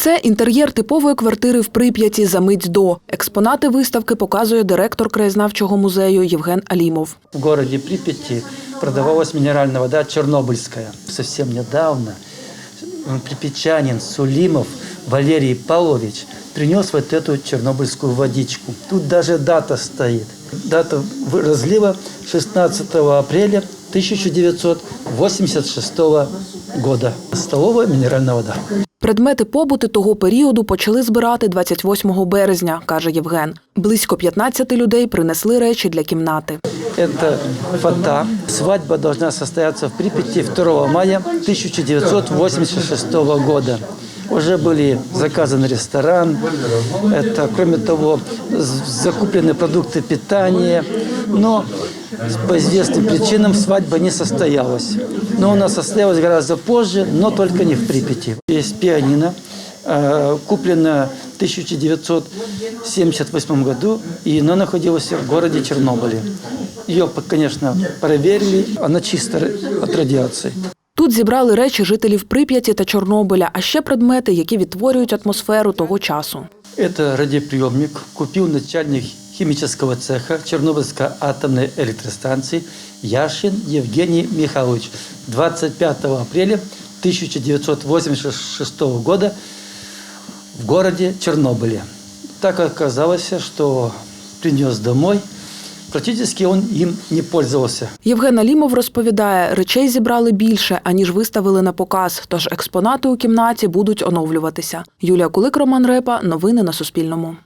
Це інтер'єр типової квартири в Прип'яті за мить до. Експонати виставки показує директор краєзнавчого музею Євген Алімов. В городе Припяти продавалась минеральная вода чернобыльская. Совсем недавно припятчанин Сулимов Валерий Павлович принес вот эту чернобыльскую водичку. Тут даже дата стоит. Дата в- разлива 16 апреля 1986 года. Столовая минеральная вода. Предмети побути того періоду почали збирати 28 березня, каже Євген. Близько 15 людей принесли речі для кімнати. Это фата. Свадьба должна состояться в Припяти 2 мая 1986 года. Уже были заказан ресторан. Это, кроме того, з- закуплены продукты питания. Но по известным причинам свадьба не состоялась. Но она состоялась гораздо позже, но только не в Припяти. Есть пианино, э, куплено в 1978 году, и она находилась в городе Чернобыле. Ее, конечно, проверили, она чистая от радиации. Тут зібрали речі жителів Прип'яті та Чорнобиля, а ще предмети, які відтворюють атмосферу того часу. Это радиоприемник купил начальник химического цеха Чернобыльской атомной электростанции Яшин Евгений Михайлович 25 апреля 1986 года в городе Чернобыле. Так оказалось, что принес домой. Практически он им не пользовался. Євген Алімов розповідає, речей зібрали більше, аніж виставили на показ, тож експонати у кімнаті будуть оновлюватися. Юлія Кулик, Роман Репа. Новини на Суспільному.